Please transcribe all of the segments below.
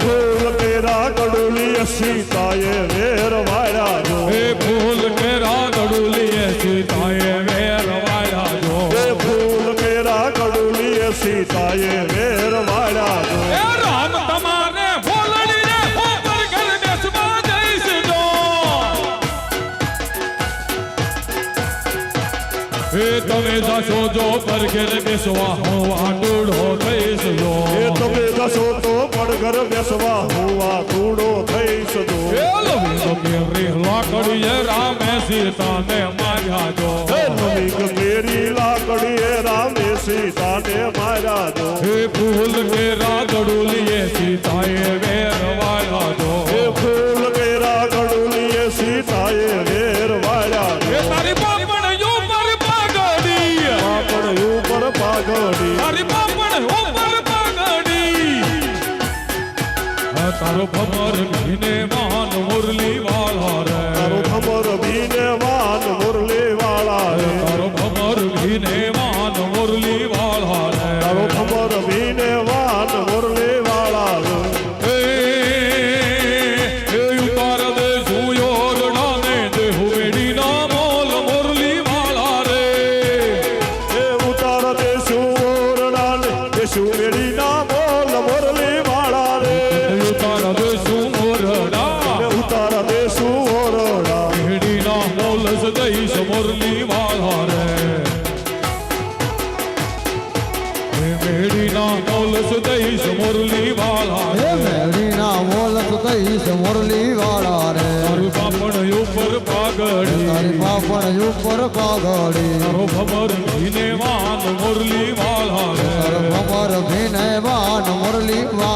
ફૂલ કેરા ગડુલીએ સીતાએ વેરવાળા જો એ ફૂલ કેરા ગડુલીએ સીતાએ વેરવાળા જો ફૂલ કેરા ગડુલીએ સીતાએ વેરવાળા જો એ રામ તમારે ફૂલડી જો એ તમે જાશો જો પર ઘેર બેસવા હો ઘર ઘર બેસવા હોવા કૂડો થઈ સજો ગેરી લાકડીએ રામે સીતાને માર્યા જો ગેરી લાકડીએ રામે સીતાને માર્યા જો હે ફૂલ કે રાગડુલીએ સીતાએ વેરવા ભમર ભીને માન મુરલી વાળા ગળી ભમર ભીને વાન મુરલી વાળા ભમર ભીને વાન મુરલી વાળા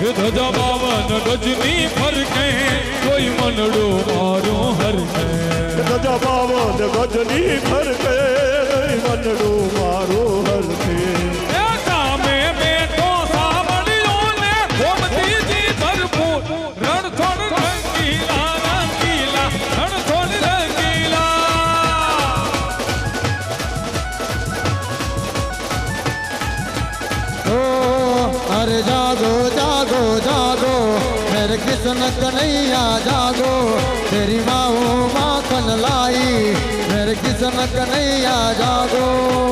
એ ધજા બાવન ગજની ફરકે, કોઈ મનડો મારો હરકે. ધજા બાવન ગજની ફરકે, કોઈ મનડો મારો હરકે. नैया जागो तेरी माओ माखन लाई मेरे किसन कन्हैया जागो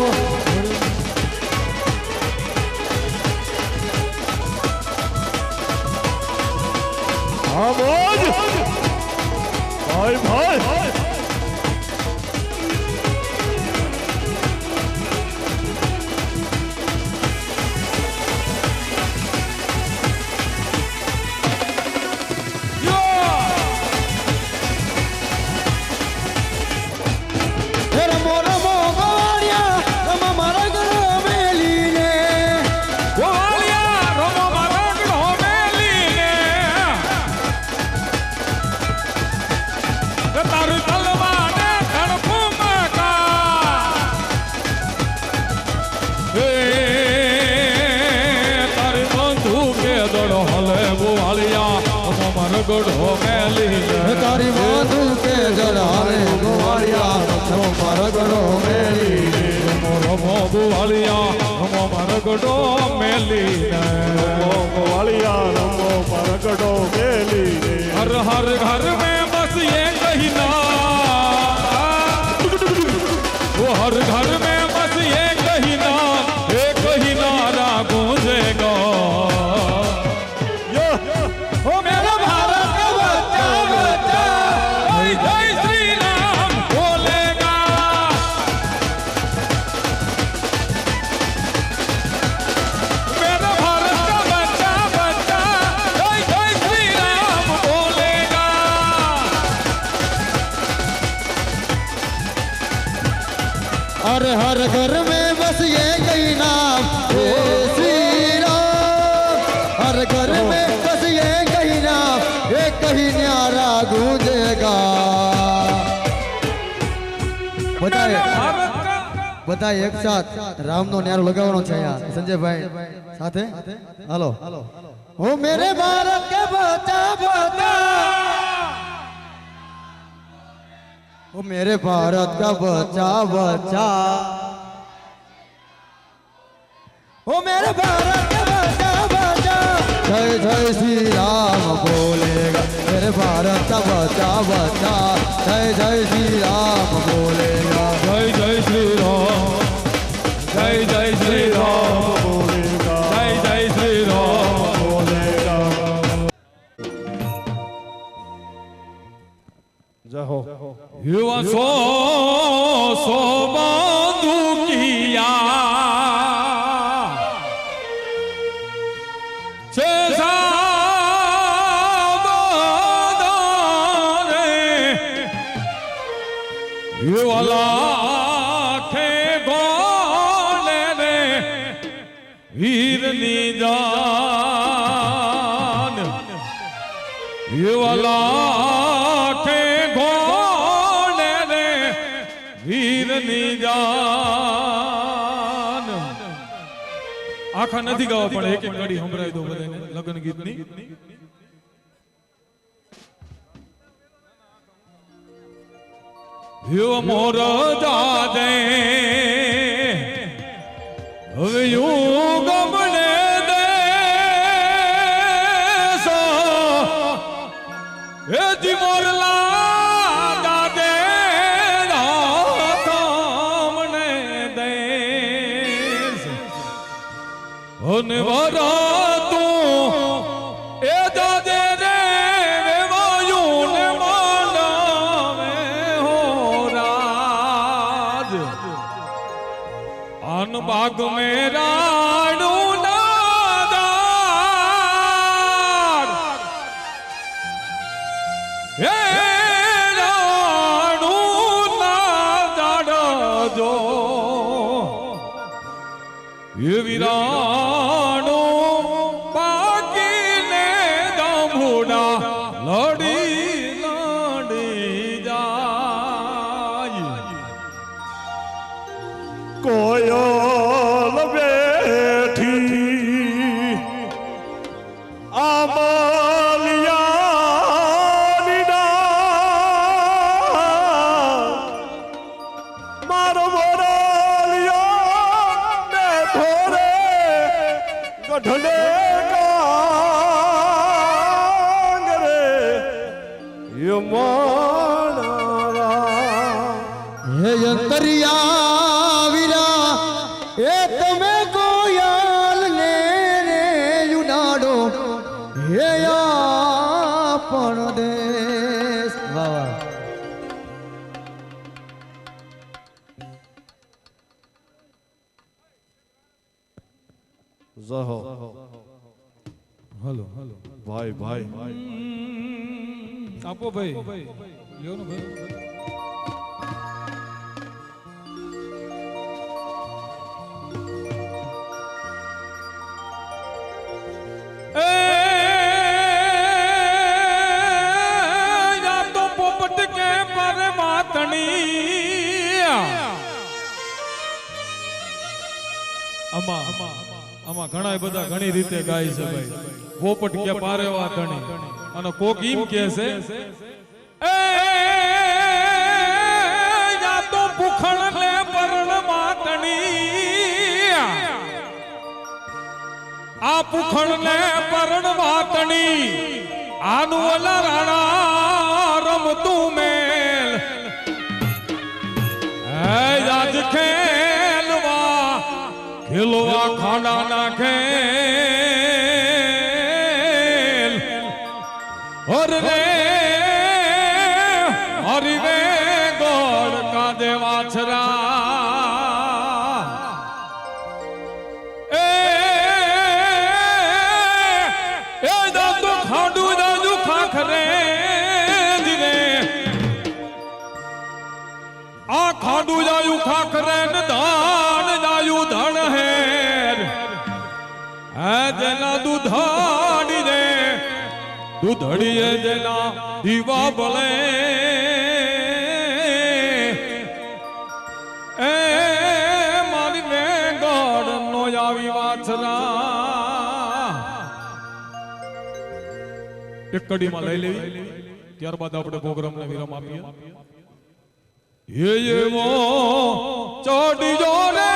हर हर घर में बस ये कहना બધા એક સાથ. રામ નો ન્યારો લગાવવાનો છે અહીંયા. સંજયભાઈ, સાથે? હાલો. હો મેરે ભારત કે બચા બચા. હો મેરે ભારત કા બચા બચા. હો મેરે ભારત કા બચા બચા. જય જય શ્રી રામ બોલેગા. જય ભારત બચા બચા જય જય શ્રી રામ બોલે જય જય શ્રી રામ જય જય શ્રી રામ બોલે જય જય હો યુવા સો સોબા યુવાલાખે ગોલે રે વીરની જાન. યુવાલાખે ગોલે રે વીરની જાન. આખા નથી ગાવા પણ એક એક ઘડી સંભળાવી દો બધાને લગ્ન ગીતની. યો મોર દાદે હવે યુ ગમણે દેશો. હે જી મોરલા દાદે રામને દે અને વરા અન બાગ આમાં આમાં ઘણા બધા ઘણી રીતે ગાય છે ભાઈ. પોપટ કે પારેવા ધણી. અને કોક ઈમ કે છે તો ભૂખણ ને પરણ આ વાતણી આનું ઓલા રાણા રમતું મેલ. હે આજ ખેલવા ખેલવા ખાડા ના દૂધડીએ જેના દીવા ભલે. એ મારી ને ગોળ નો આવી વાછરા. એક કડીમાં લઈ લેવી. ત્યારબાદ આપણે પ્રોગ્રામને વિરામ આપીએ. એ એવો જો ધીગાને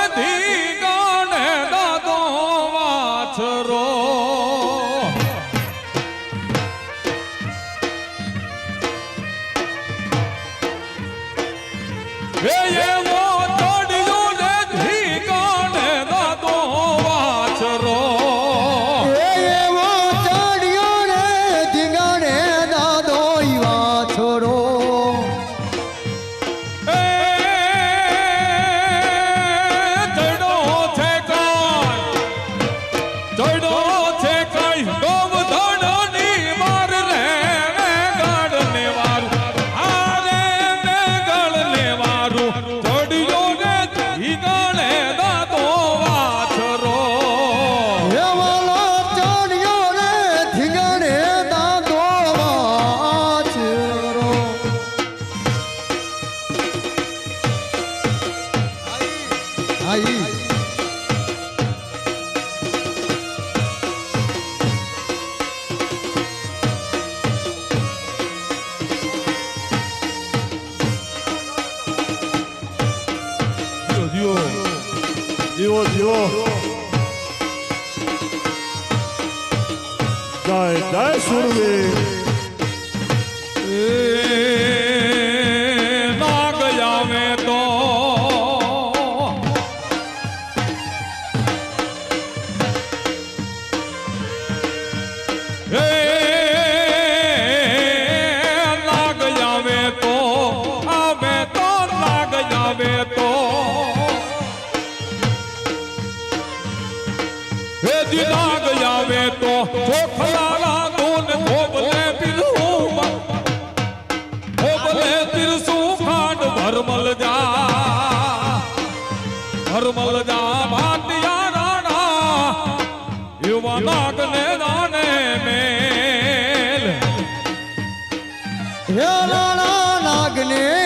જીવો જીવો જીવો જય જય સુરવીર નાગને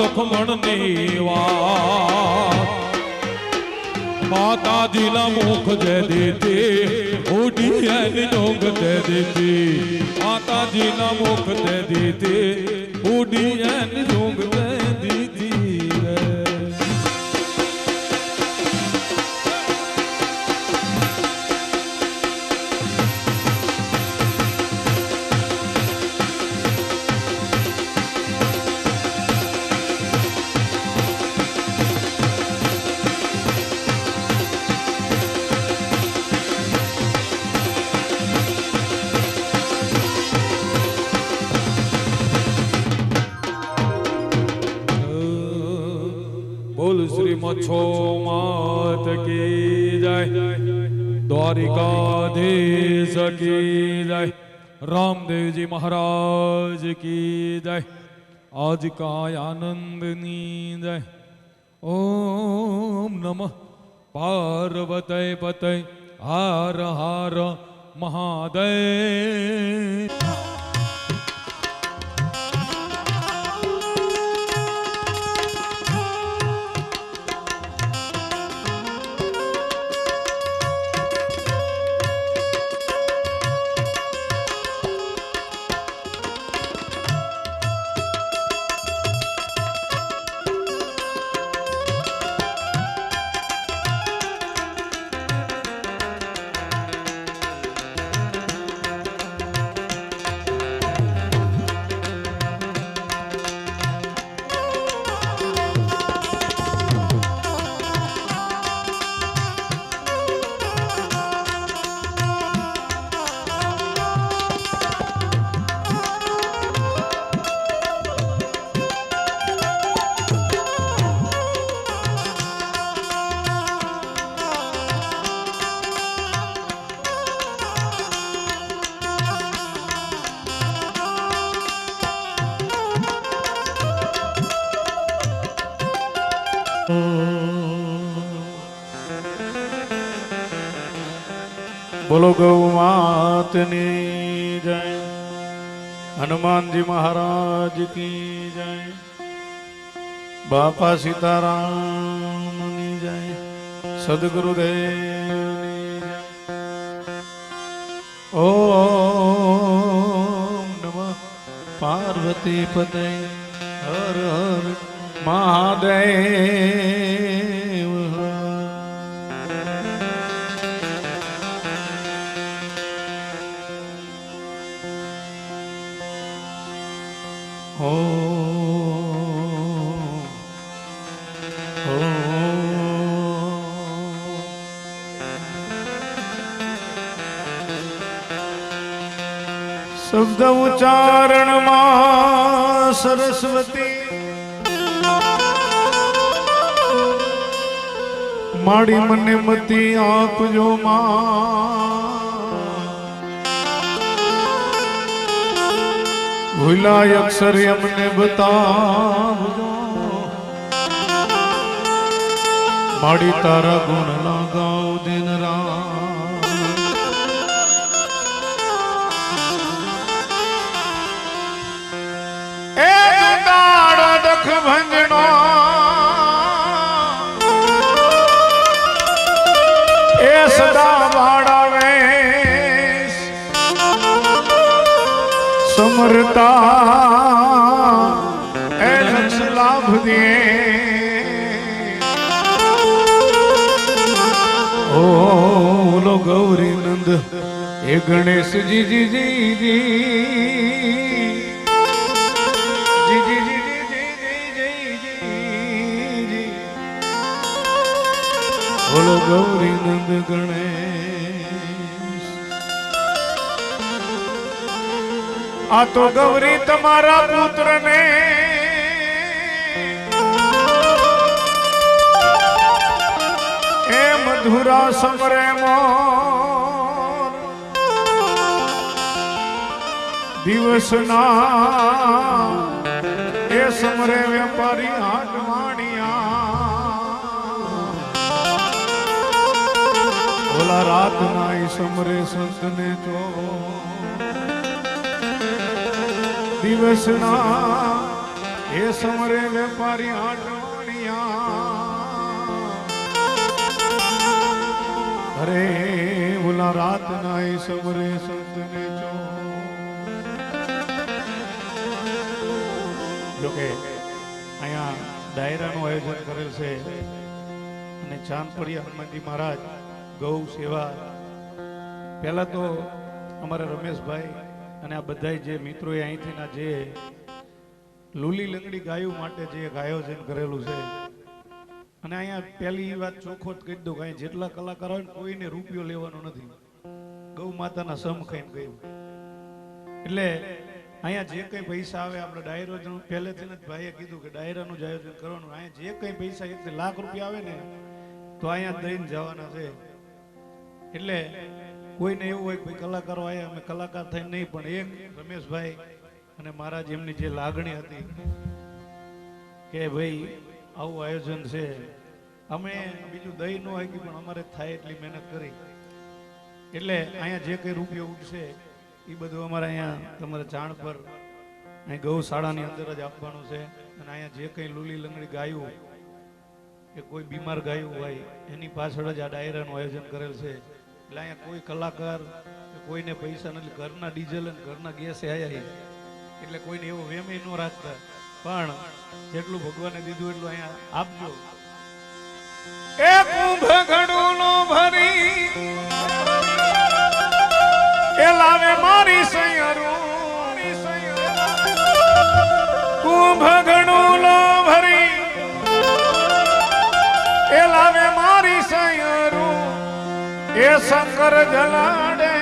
રામ લખમણની વાત માતાજીના મુખ જય દીધી, ઉડી એની ડોંગ જય દીધી. માતાજીના મુખ જય દીધી, ઉડી એની ડોંગ જય મચ્છો માત કી જય દ્વારિકાધીશ કી જય રામદેવજી મહારાજ કી જય આજ કાય આનંદની જય ઓમ નમઃ પાર્વતય પતય હાર હાર મહાદેવ હનુમાનજી મહારાજ કી જય. બાપા સીતારામની જય. સદગુરુદેવની જય. ઓ નમ પાર્વતી પતય હર હર મહાદેવ. શબ્દ ઉચ્ચારણમાં સરસ્વતી. માડી મને મતી આપજો માં. ભૂલાય અક્ષર અમને બતાવજો. માડી તારા ગુણ લગાવ દિન રાત દખ ભંજનો એ સદા વાળાવે સમરતા એ લક્ષ લાભ દે. ઓ ગૌરી નંદ એ ગણેશજી જી જી જી બોલો ગૌરી નંદ ગણેશ. આ તો ગૌરી તમારા પુત્રને એ મધુરા સમરે મોર. દિવસના એ સમરે વેપારી હા ઓલા રાત નાય સમરે સંતને જો દિવસના એ સમરે વેપારી આટોણિયા. અરે ઓલા રાતના એ સમરે સંતને જો જોકે અહીંયા ડાયરાનું આયોજન કરેલ છે અને ચાંદપડિયા હનુમાનજી મહારાજ ગૌ સેવા. પહેલા તો અમારા રમેશભાઈ અને આ બધા જે મિત્રોએ અહીંથી ના જે લુલી લંગડી ગાયો માટે જે આયોજન કરેલું છે. અને અહીંયા પહેલી વાત ચોખ્ખો જ કહી દઉં કે જેટલા કલાકાર હોય કોઈને રૂપિયો લેવાનો નથી. ગૌ માતાના સમ ખાઈને ગયું. એટલે અહીંયા જે કંઈ પૈસા આવે, આપણે ડાયરો જ પહેલેથી જ ભાઈએ કીધું કે ડાયરાનું જ આયોજન કરવાનું. અહીંયા જે કંઈ પૈસા એક લાખ રૂપિયા આવે ને, તો અહીંયા દઈને જવાના છે. એટલે કોઈને એવું હોય કે કલાકારો આવ્યા અમે કલાકાર થઈને નહીં, પણ એક રમેશભાઈ અને મારા જેમની જે લાગણી હતી કે ભાઈ આવું આયોજન છે. અમે બીજું દહીં ન હોય પણ અમારે થાય એટલી મહેનત કરી. એટલે અહીંયા જે કંઈ રૂપિયો ઉઠશે એ બધું અમારે અહીંયા તમારે જાણ પર અહીં ગૌશાળાની અંદર જ આપવાનું છે. અને અહીંયા જે કંઈ લૂલી લંગડી ગાયું કે કોઈ બીમાર ગાયું હોય, એની પાછળ જ આ ડાયરાનું આયોજન કરેલ છે. એટલે અહીંયા કોઈ કલાકાર કોઈને પૈસા નથી. ઘરના ડીઝલ અને ઘરના ગેસે આયા એટલે કોઈને એવો વેમે ન રાખતા. પણ જેટલું ભગવાને દીધું એટલું અહીંયા આપજો. એ કુંભ ઘડું નો ભરી. એ લાવે મારી સૈયરું. કુંભ ઘડું એ શંકર જલાડે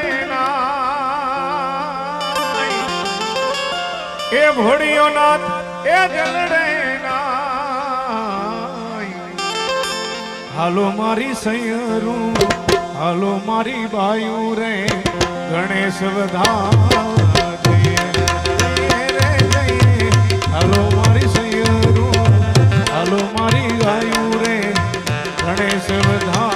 એ ભોળિયો નાથ એ જલડે હાલો મારી સૈયરું, હાલો મારી બાયુ રે, ગણેશ વધા જઈએ જઈએ રે. જઈએ હાલો મારી સૈયરું, હાલો મારી ગાયું રે, ગણેશ વધા